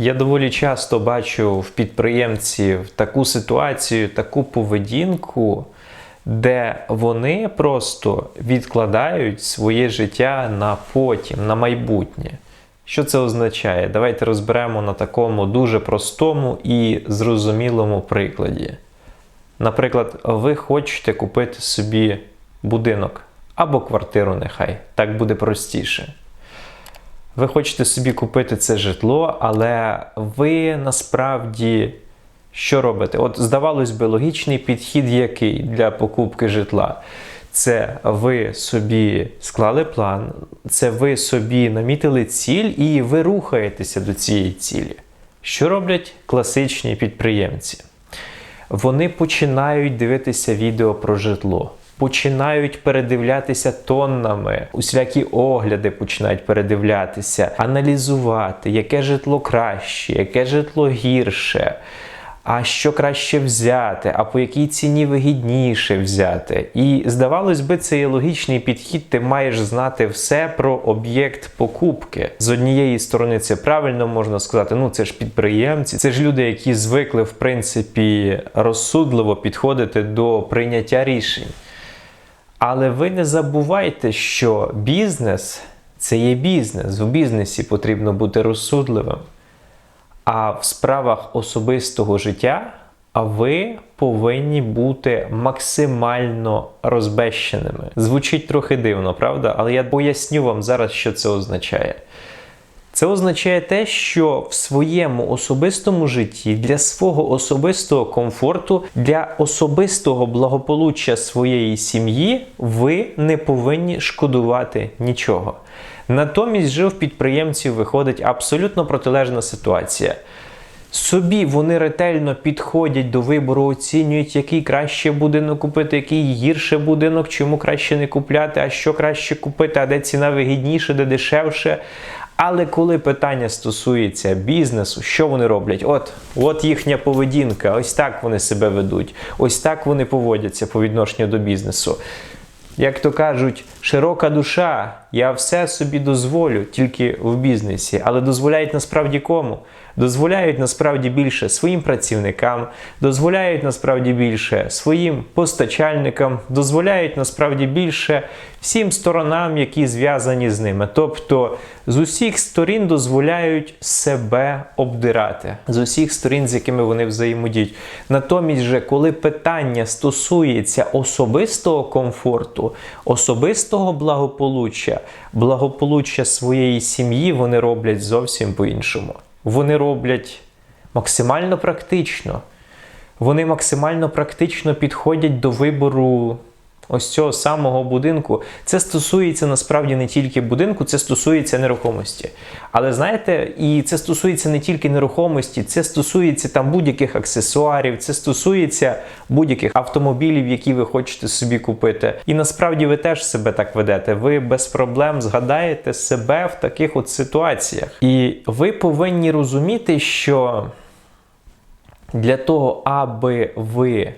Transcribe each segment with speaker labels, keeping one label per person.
Speaker 1: Я доволі часто бачу в підприємців таку ситуацію, таку поведінку, де вони просто відкладають своє життя на потім, на майбутнє. Що це означає? Давайте розберемо на такому дуже простому і зрозумілому прикладі. Наприклад, ви хочете купити собі будинок або квартиру, нехай так буде простіше. Ви хочете собі купити це житло, але ви насправді що робите? От, здавалось би, логічний підхід який для покупки житла. Це ви собі склали план, це ви собі намітили ціль і ви рухаєтеся до цієї цілі. Що роблять класичні підприємці? Вони починають дивитися відео про житло, починають передивлятися тоннами, усілякі огляди починають передивлятися, аналізувати, яке житло краще, яке житло гірше. А що краще взяти, а по якій ціні вигідніше взяти. І здавалось би, це є логічний підхід, ти маєш знати все про об'єкт покупки. З однієї сторони, це правильно можна сказати, ну це ж підприємці, це ж люди, які звикли, в принципі, розсудливо підходити до прийняття рішень. Але ви не забувайте, що бізнес це є бізнес. В бізнесі потрібно бути розсудливим. А в справах особистого життя ви повинні бути максимально розбещеними. Звучить трохи дивно, правда? Але я поясню вам зараз, що це означає. Це означає те, що в своєму особистому житті для свого особистого комфорту, для особистого благополуччя своєї сім'ї ви не повинні шкодувати нічого. Натомість же в підприємців виходить абсолютно протилежна ситуація. Собі вони ретельно підходять до вибору, оцінюють, який краще будинок купити, який гірше будинок, чому краще не купляти, а що краще купити, а де ціна вигідніше, де дешевше. Але коли питання стосується бізнесу, що вони роблять? От, от їхня поведінка, ось так вони себе ведуть, ось так вони поводяться по відношенню до бізнесу. Як то кажуть, широка душа, я все собі дозволю тільки в бізнесі, але дозволяють насправді кому? Дозволяють насправді більше своїм працівникам, дозволяють насправді більше своїм постачальникам, дозволяють насправді більше всім сторонам, які зв'язані з ними. Тобто з усіх сторін дозволяють себе обдирати, з усіх сторін, з якими вони взаємодіють. Натомість, же, коли питання стосується особистого комфорту, особистого благополуччя, благополуччя своєї сім'ї, вони роблять зовсім по-іншому. Вони роблять максимально практично. Вони максимально практично підходять до вибору ось цього самого будинку. Це стосується насправді не тільки будинку, це стосується нерухомості. Але знаєте, і це стосується не тільки нерухомості, це стосується там будь-яких аксесуарів, це стосується будь-яких автомобілів, які ви хочете собі купити. І насправді ви теж себе так ведете. Ви без проблем згадаєте себе в таких от ситуаціях. І ви повинні розуміти, що для того, аби ви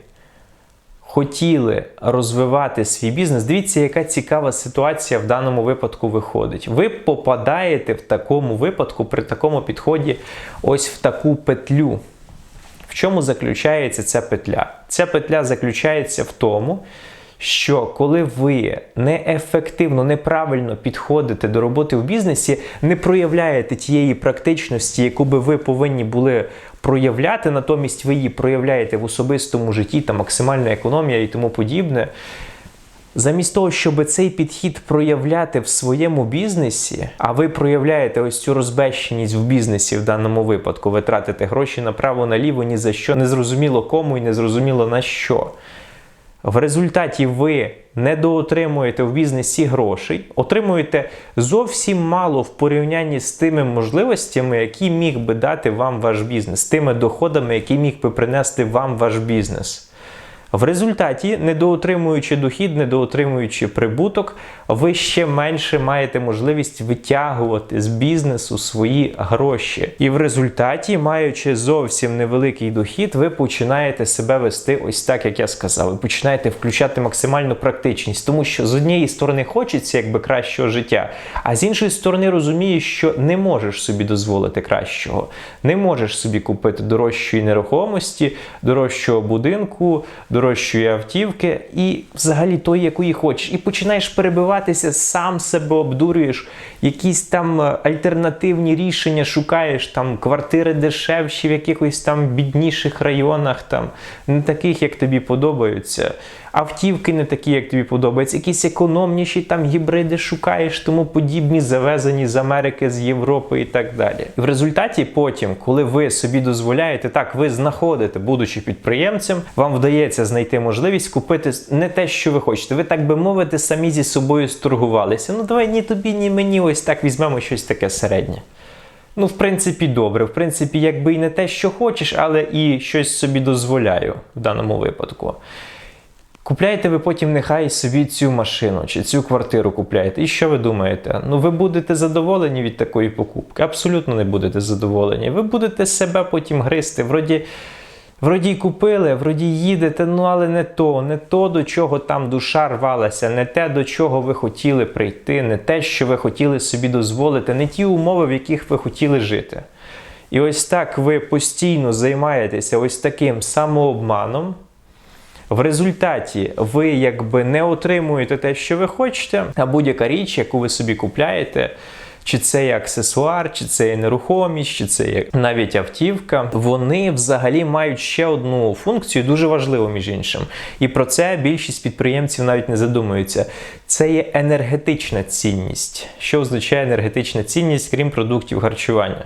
Speaker 1: хотіли розвивати свій бізнес, дивіться, яка цікава ситуація в даному випадку виходить. Ви попадаєте в такому випадку, при такому підході, ось в таку петлю. В чому заключається ця петля? Ця петля заключається в тому, що коли ви неефективно, неправильно підходите до роботи в бізнесі, не проявляєте тієї практичності, яку би ви повинні були проявляти, натомість ви її проявляєте в особистому житті, та максимальна економія і тому подібне. Замість того, щоб цей підхід проявляти в своєму бізнесі, а ви проявляєте ось цю розбещеність в бізнесі в даному випадку, ви тратите гроші направо-наліво, ні за що, не зрозуміло кому і не зрозуміло на що. В результаті ви недоотримуєте в бізнесі грошей, отримуєте зовсім мало в порівнянні з тими можливостями, які міг би дати вам ваш бізнес, тими доходами, які міг би принести вам ваш бізнес. В результаті, недоотримуючи дохід, недоотримуючи прибуток, ви ще менше маєте можливість витягувати з бізнесу свої гроші. І в результаті, маючи зовсім невеликий дохід, ви починаєте себе вести ось так, як я сказав. Ви починаєте включати максимальну практичність, тому що з однієї сторони хочеться якби кращого життя, а з іншої сторони розумієш, що не можеш собі дозволити кращого, не можеш собі купити дорожчої нерухомості, дорожчого будинку дорожчої автівки і взагалі той, якої хочеш. І починаєш перебиватися, сам себе обдурюєш, якісь там е, альтернативні рішення шукаєш, там квартири дешевші в якихось там бідніших районах, там не таких, як тобі подобаються. Автівки не такі, як тобі подобаються, якісь економніші там гібриди шукаєш, тому подібні, завезені з Америки, з Європи і так далі. І в результаті, потім, коли ви собі дозволяєте, так ви знаходите, будучи підприємцем, вам вдається знайти можливість купити не те, що ви хочете. Ви так би мовити, самі зі собою сторгувалися. Ну давай ні тобі, ні мені, ось так візьмемо щось таке середнє. Ну, в принципі, добре. В принципі, якби і не те, що хочеш, але і щось собі дозволяю в даному випадку. Купляєте ви потім нехай собі цю машину чи цю квартиру купляєте. І що ви думаєте? Ну ви будете задоволені від такої покупки? Абсолютно не будете задоволені. Ви будете себе потім гризти. Вроді, вроді купили, вроді їдете, ну але не то, не то, до чого там душа рвалася, не те, до чого ви хотіли прийти, не те, що ви хотіли собі дозволити, не ті умови, в яких ви хотіли жити. І ось так ви постійно займаєтеся ось таким самообманом. В результаті ви якби не отримуєте те, що ви хочете, а будь-яка річ, яку ви собі купляєте, чи це є аксесуар, чи це є нерухомість, чи це є навіть автівка, вони взагалі мають ще одну функцію, дуже важливу, між іншим. І про це більшість підприємців навіть не задумуються. Це є енергетична цінність. Що означає енергетична цінність, крім продуктів харчування?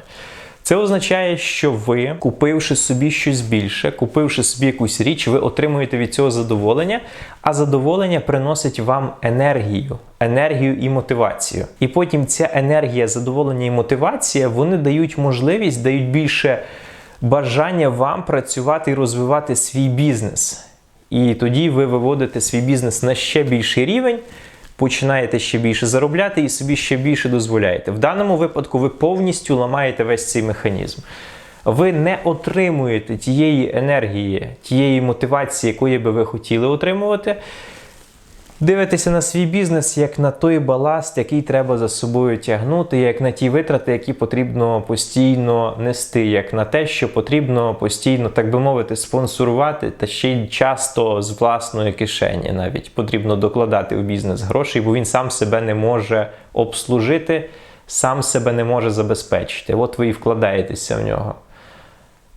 Speaker 1: Це означає, що ви, купивши собі щось більше, купивши собі якусь річ, ви отримуєте від цього задоволення, а задоволення приносить вам енергію, енергію і мотивацію. І потім ця енергія, задоволення і мотивація вони дають можливість, дають більше бажання вам працювати і розвивати свій бізнес. І тоді ви виводите свій бізнес на ще більший рівень починаєте ще більше заробляти і собі ще більше дозволяєте. В даному випадку ви повністю ламаєте весь цей механізм. Ви не отримуєте тієї енергії, тієї мотивації, якої би ви хотіли отримувати. Дивитися на свій бізнес як на той баласт, який треба за собою тягнути, як на ті витрати, які потрібно постійно нести, як на те, що потрібно постійно, так би мовити, спонсорувати, та ще й часто з власної кишені навіть потрібно докладати у бізнес грошей, бо він сам себе не може обслужити, сам себе не може забезпечити. От ви і вкладаєтеся в нього.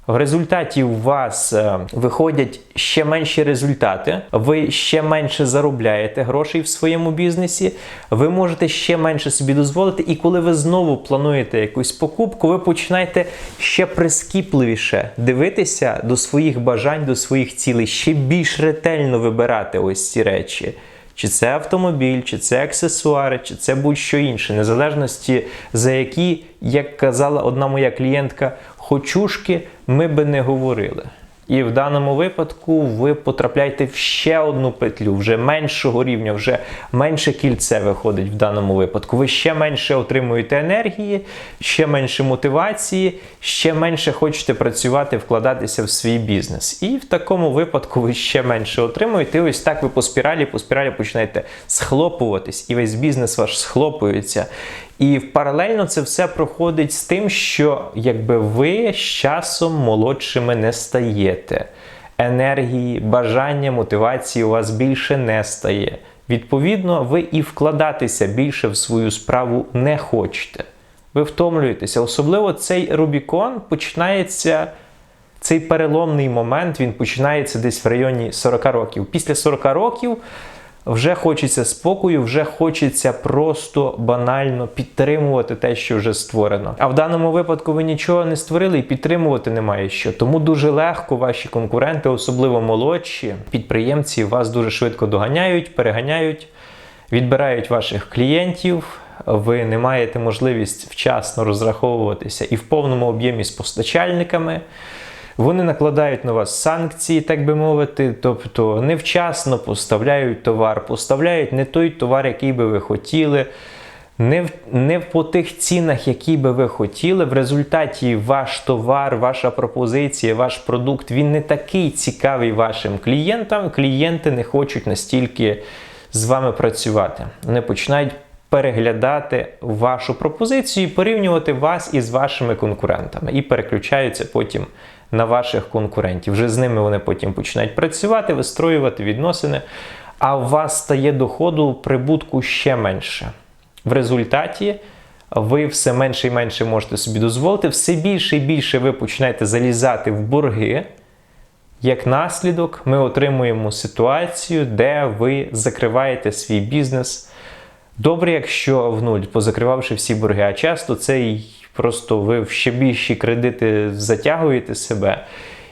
Speaker 1: В результаті у вас е, виходять ще менші результати, ви ще менше заробляєте грошей в своєму бізнесі, ви можете ще менше собі дозволити, і коли ви знову плануєте якусь покупку, ви починаєте ще прискіпливіше дивитися до своїх бажань, до своїх цілей, ще більш ретельно вибирати ось ці речі. Чи це автомобіль, чи це аксесуари, чи це будь-що інше, незалежності за які, як казала одна моя клієнтка, хочушки ми би не говорили. І в даному випадку ви потрапляєте в ще одну петлю, вже меншого рівня, вже менше кільце виходить в даному випадку. Ви ще менше отримуєте енергії, ще менше мотивації, ще менше хочете працювати, вкладатися в свій бізнес. І в такому випадку ви ще менше отримуєте. І ось так ви по спіралі, по спіралі починаєте схлопуватись, і весь бізнес ваш схлопується. І паралельно це все проходить з тим, що якби ви з часом молодшими не стаєте. Енергії, бажання, мотивації у вас більше не стає. Відповідно, ви і вкладатися більше в свою справу не хочете. Ви втомлюєтеся. Особливо цей Рубікон починається. Цей переломний момент він починається десь в районі 40 років. Після 40 років вже хочеться спокою, вже хочеться просто банально підтримувати те, що вже створено. А в даному випадку ви нічого не створили і підтримувати немає що. Тому дуже легко ваші конкуренти, особливо молодші підприємці, вас дуже швидко доганяють, переганяють, відбирають ваших клієнтів. Ви не маєте можливість вчасно розраховуватися і в повному об'ємі з постачальниками Вони накладають на вас санкції, так би мовити, тобто невчасно поставляють товар, поставляють не той товар, який би ви хотіли. Не в, не по тих цінах, які би ви хотіли. В результаті ваш товар, ваша пропозиція, ваш продукт він не такий цікавий вашим клієнтам. Клієнти не хочуть настільки з вами працювати. Вони починають переглядати вашу пропозицію порівнювати вас із вашими конкурентами і переключаються потім на ваших конкурентів. Вже з ними вони потім починають працювати, вистроювати відносини, а у вас стає доходу прибутку ще менше. В результаті ви все менше і менше можете собі дозволити, все більше і більше ви починаєте залізати в борги. Як наслідок, ми отримуємо ситуацію, де ви закриваєте свій бізнес. Добре, якщо в нуль, позакривавши всі борги, а часто це просто ви в ще більші кредити затягуєте себе,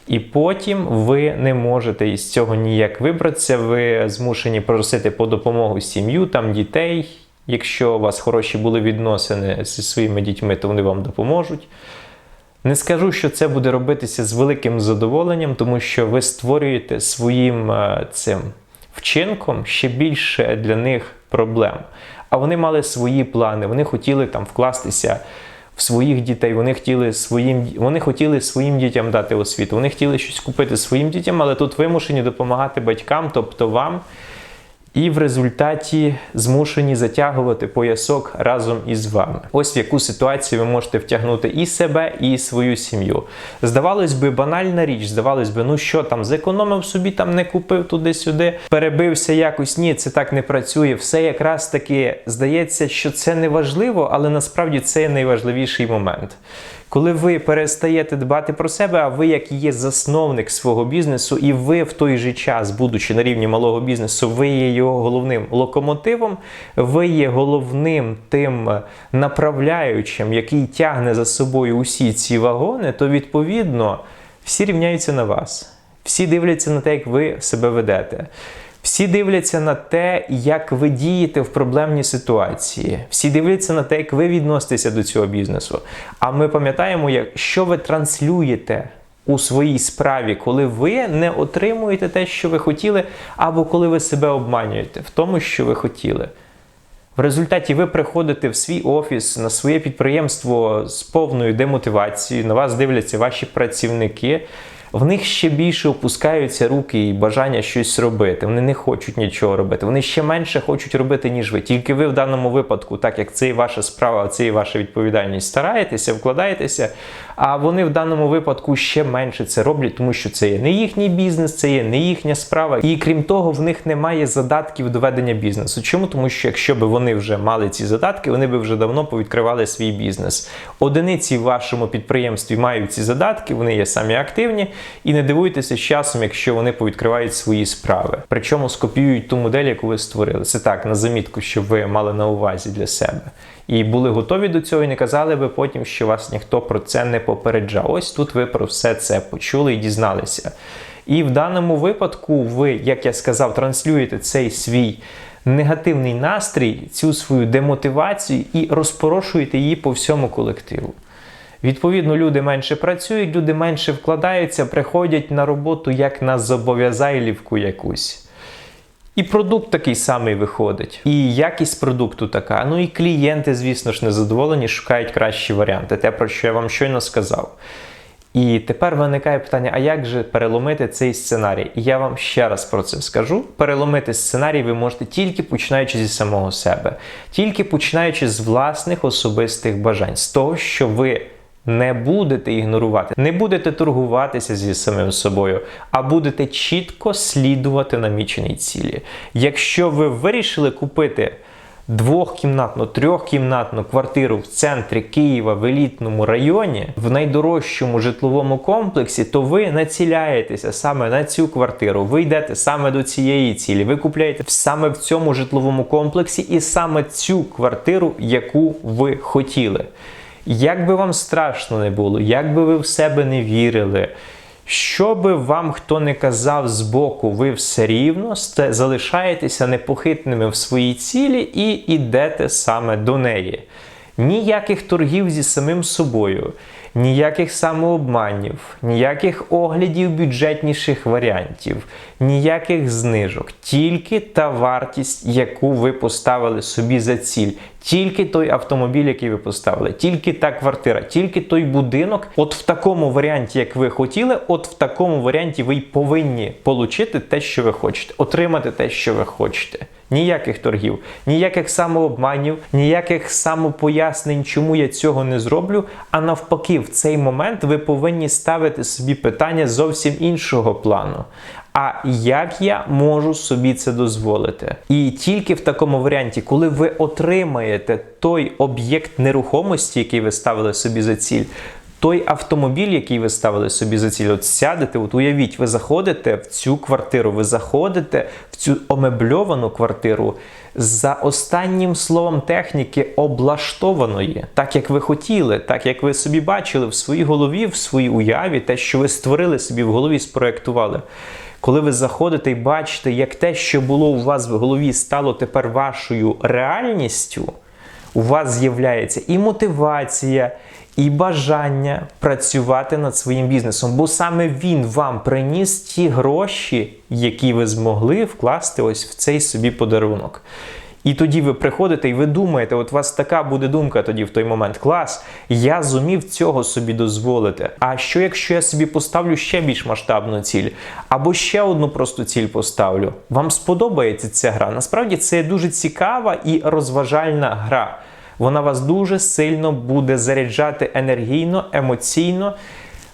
Speaker 1: і потім ви не можете із цього ніяк вибратися. Ви змушені просити по допомогу сім'ю, там дітей. Якщо у вас хороші були відносини зі своїми дітьми, то вони вам допоможуть. Не скажу, що це буде робитися з великим задоволенням, тому що ви створюєте своїм е, цим вчинком ще більше для них проблем. А вони мали свої плани, вони хотіли там вкластися в своїх дітей, вони хотіли своїм, вони хотіли своїм дітям дати освіту, вони хотіли щось купити своїм дітям, але тут вимушені допомагати батькам, тобто вам. І в результаті змушені затягувати поясок разом із вами. Ось в яку ситуацію ви можете втягнути і себе, і свою сім'ю. Здавалось би, банальна річ, здавалось би, ну що там, зекономив собі, там не купив туди-сюди, перебився якось. Ні, це так не працює. Все якраз таки здається, що це не важливо, але насправді це найважливіший момент. Коли ви перестаєте дбати про себе, а ви, як є засновник свого бізнесу, і ви в той же час, будучи на рівні малого бізнесу, ви є його головним локомотивом, ви є головним тим направляючим, який тягне за собою усі ці вагони, то відповідно всі рівняються на вас. Всі дивляться на те, як ви себе ведете. Всі дивляться на те, як ви дієте в проблемній ситуації. Всі дивляться на те, як ви відноситеся до цього бізнесу. А ми пам'ятаємо, що ви транслюєте у своїй справі, коли ви не отримуєте те, що ви хотіли, або коли ви себе обманюєте в тому, що ви хотіли. В результаті ви приходите в свій офіс на своє підприємство з повною демотивацією, на вас дивляться ваші працівники в них ще більше опускаються руки і бажання щось робити. Вони не хочуть нічого робити. Вони ще менше хочуть робити, ніж ви. Тільки ви в даному випадку, так як це і ваша справа, це і ваша відповідальність, стараєтеся, вкладаєтеся. А вони в даному випадку ще менше це роблять, тому що це є не їхній бізнес, це є не їхня справа. І крім того, в них немає задатків до ведення бізнесу. Чому? Тому що якщо б вони вже мали ці задатки, вони б вже давно повідкривали свій бізнес. Одиниці в вашому підприємстві мають ці задатки, вони є самі активні. І не дивуйтеся з часом, якщо вони повідкривають свої справи. Причому скопіюють ту модель, яку ви створили. Це так, на замітку, щоб ви мали на увазі для себе. І були готові до цього, і не казали би потім, що вас ніхто про це не попереджав. Ось тут ви про все це почули і дізналися. І в даному випадку, ви, як я сказав, транслюєте цей свій негативний настрій, цю свою демотивацію і розпорошуєте її по всьому колективу. Відповідно, люди менше працюють, люди менше вкладаються, приходять на роботу як на зобов'язайлівку якусь. І продукт такий самий виходить. І якість продукту така. Ну і клієнти, звісно ж, незадоволені, шукають кращі варіанти. Те, про що я вам щойно сказав. І тепер виникає питання: а як же переломити цей сценарій? І я вам ще раз про це скажу. Переломити сценарій ви можете тільки починаючи зі самого себе, тільки починаючи з власних особистих бажань, з того, що ви не будете ігнорувати, не будете торгуватися зі самим собою, а будете чітко слідувати наміченій цілі. Якщо ви вирішили купити двохкімнатну, трьохкімнатну квартиру в центрі Києва в елітному районі, в найдорожчому житловому комплексі, то ви націляєтеся саме на цю квартиру. Ви йдете саме до цієї цілі. Ви купляєте саме в цьому житловому комплексі і саме цю квартиру, яку ви хотіли. Як би вам страшно не було, як би ви в себе не вірили, що би вам хто не казав збоку, ви все рівно залишаєтеся непохитними в своїй цілі і йдете саме до неї. Ніяких торгів зі самим собою, ніяких самообманів, ніяких оглядів бюджетніших варіантів, ніяких знижок, тільки та вартість, яку ви поставили собі за ціль. Тільки той автомобіль, який ви поставили, тільки та квартира, тільки той будинок. От в такому варіанті, як ви хотіли, от в такому варіанті ви й повинні отримати те, що ви хочете, отримати те, що ви хочете. Ніяких торгів, ніяких самообманів, ніяких самопояснень, чому я цього не зроблю. А навпаки, в цей момент ви повинні ставити собі питання зовсім іншого плану. А як я можу собі це дозволити? І тільки в такому варіанті, коли ви отримаєте той об'єкт нерухомості, який ви ставили собі за ціль, той автомобіль, який ви ставили собі за ціль, от сядете, от уявіть, ви заходите в цю квартиру, ви заходите в цю омебльовану квартиру за останнім словом техніки облаштованої, так як ви хотіли, так як ви собі бачили в своїй голові, в своїй уяві, те, що ви створили собі в голові, спроектували. Коли ви заходите і бачите, як те, що було у вас в голові, стало тепер вашою реальністю, у вас з'являється і мотивація, і бажання працювати над своїм бізнесом, бо саме він вам приніс ті гроші, які ви змогли вкласти ось в цей собі подарунок. І тоді ви приходите і ви думаєте, от у вас така буде думка тоді в той момент. Клас, я зумів цього собі дозволити. А що якщо я собі поставлю ще більш масштабну ціль? Або ще одну просту ціль поставлю? Вам сподобається ця гра? Насправді це дуже цікава і розважальна гра. Вона вас дуже сильно буде заряджати енергійно, емоційно.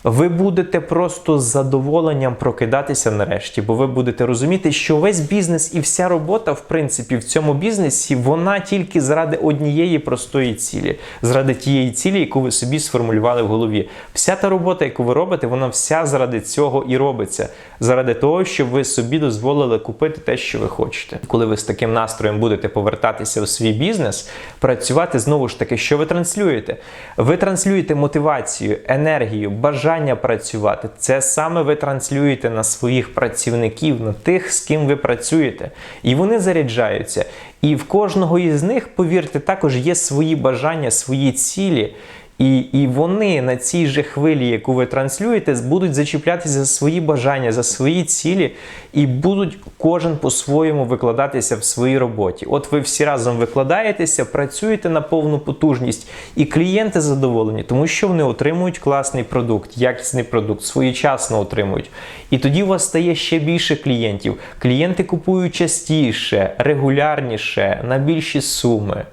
Speaker 1: Ви будете просто з задоволенням прокидатися нарешті, бо ви будете розуміти, що весь бізнес і вся робота, в принципі, в цьому бізнесі, вона тільки заради однієї простої цілі, заради тієї цілі, яку ви собі сформулювали в голові. Вся та робота, яку ви робите, вона вся заради цього і робиться, заради того, щоб ви собі дозволили купити те, що ви хочете. Коли ви з таким настроєм будете повертатися у свій бізнес, працювати знову ж таки, що ви транслюєте? Ви транслюєте мотивацію, енергію, бажання бажання працювати. Це саме ви транслюєте на своїх працівників, на тих, з ким ви працюєте. І вони заряджаються. І в кожного із них, повірте, також є свої бажання, свої цілі. І і вони на цій же хвилі, яку ви транслюєте, будуть зачіплятися за свої бажання, за свої цілі, і будуть кожен по-своєму викладатися в своїй роботі. От ви всі разом викладаєтеся, працюєте на повну потужність, і клієнти задоволені, тому що вони отримують класний продукт, якісний продукт, своєчасно отримують. І тоді у вас стає ще більше клієнтів. Клієнти купують частіше, регулярніше, на більші суми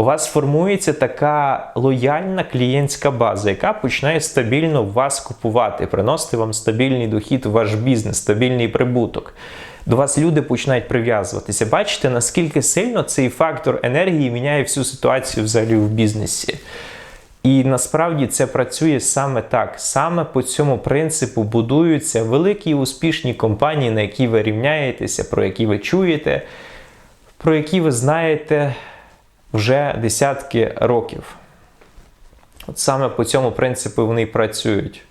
Speaker 1: у вас формується така лояльна клієнтська база, яка починає стабільно вас купувати, приносити вам стабільний дохід в ваш бізнес, стабільний прибуток. До вас люди починають прив'язуватися. Бачите, наскільки сильно цей фактор енергії міняє всю ситуацію взагалі в бізнесі. І насправді це працює саме так. Саме по цьому принципу будуються великі успішні компанії, на які ви рівняєтеся, про які ви чуєте, про які ви знаєте вже десятки років. От саме по цьому принципу вони працюють.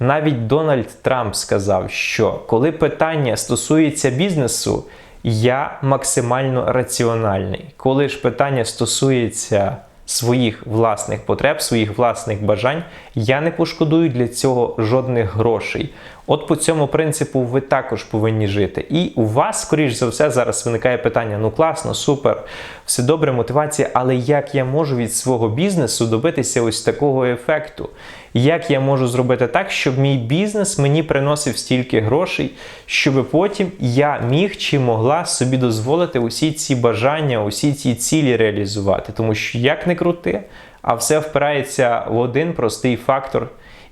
Speaker 1: Навіть Дональд Трамп сказав, що коли питання стосується бізнесу, я максимально раціональний. Коли ж питання стосується своїх власних потреб, своїх власних бажань, я не пошкодую для цього жодних грошей. От по цьому принципу ви також повинні жити. І у вас, скоріш за все, зараз виникає питання: ну класно, супер, все добре, мотивація, але як я можу від свого бізнесу добитися ось такого ефекту? Як я можу зробити так, щоб мій бізнес мені приносив стільки грошей, щоб потім я міг чи могла собі дозволити усі ці бажання, усі ці цілі реалізувати? Тому що як не крути, а все впирається в один простий фактор.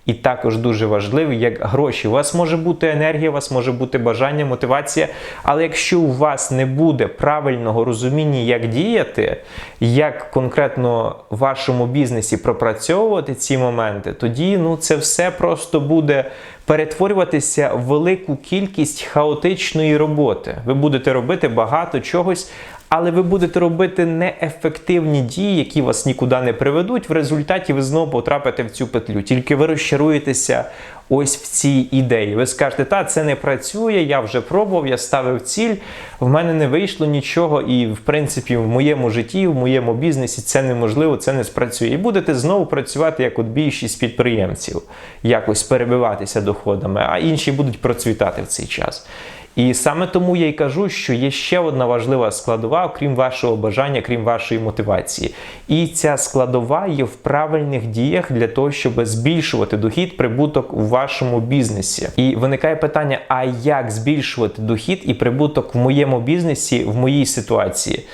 Speaker 1: І також дуже важливий, як гроші. У вас може бути енергія, у вас може бути бажання, мотивація. Але якщо у вас не буде правильного розуміння, як діяти, як конкретно в вашому бізнесі пропрацьовувати ці моменти, тоді ну, це все просто буде перетворюватися в велику кількість хаотичної роботи. Ви будете робити багато чогось. Але ви будете робити неефективні дії, які вас нікуди не приведуть. В результаті ви знову потрапите в цю петлю. Тільки ви розчаруєтеся ось в цій ідеї. Ви скажете, та це не працює, я вже пробував, я ставив ціль, в мене не вийшло нічого, і в принципі в моєму житті, в моєму бізнесі це неможливо, це не спрацює. І будете знову працювати як от більшість підприємців, якось перебиватися доходами, а інші будуть процвітати в цей час. І саме тому я й кажу, що є ще одна важлива складова, окрім вашого бажання, крім вашої мотивації. І ця складова є в правильних діях для того, щоб збільшувати дохід, прибуток у вашому бізнесі. І виникає питання: а як збільшувати дохід і прибуток в моєму бізнесі, в моїй ситуації?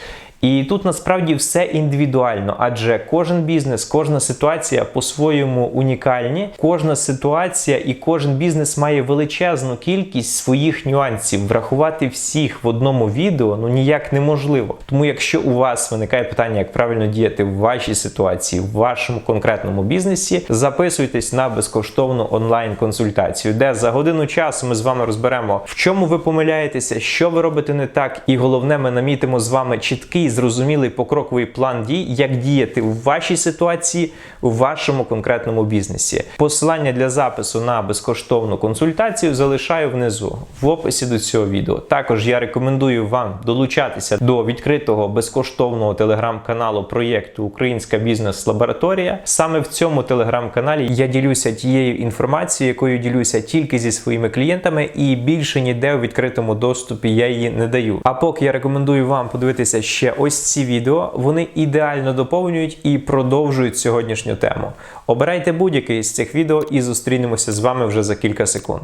Speaker 1: І тут насправді все індивідуально, адже кожен бізнес, кожна ситуація по-своєму унікальні. Кожна ситуація і кожен бізнес має величезну кількість своїх нюансів. Врахувати всіх в одному відео ну ніяк неможливо. Тому, якщо у вас виникає питання, як правильно діяти в вашій ситуації, в вашому конкретному бізнесі, записуйтесь на безкоштовну онлайн-консультацію, де за годину часу ми з вами розберемо, в чому ви помиляєтеся, що ви робите не так, і головне, ми намітимо з вами чіткий зрозумілий покроковий план дій, як діяти в вашій ситуації, у вашому конкретному бізнесі. Посилання для запису на безкоштовну консультацію залишаю внизу в описі до цього відео. Також я рекомендую вам долучатися до відкритого безкоштовного телеграм-каналу проєкту Українська бізнес-лабораторія. Саме в цьому телеграм-каналі я ділюся тією інформацією, якою ділюся тільки зі своїми клієнтами, і більше ніде у відкритому доступі я її не даю. А поки я рекомендую вам подивитися ще ось ці відео, вони ідеально доповнюють і продовжують сьогоднішню тему. Обирайте будь-який із цих відео і зустрінемося з вами вже за кілька секунд.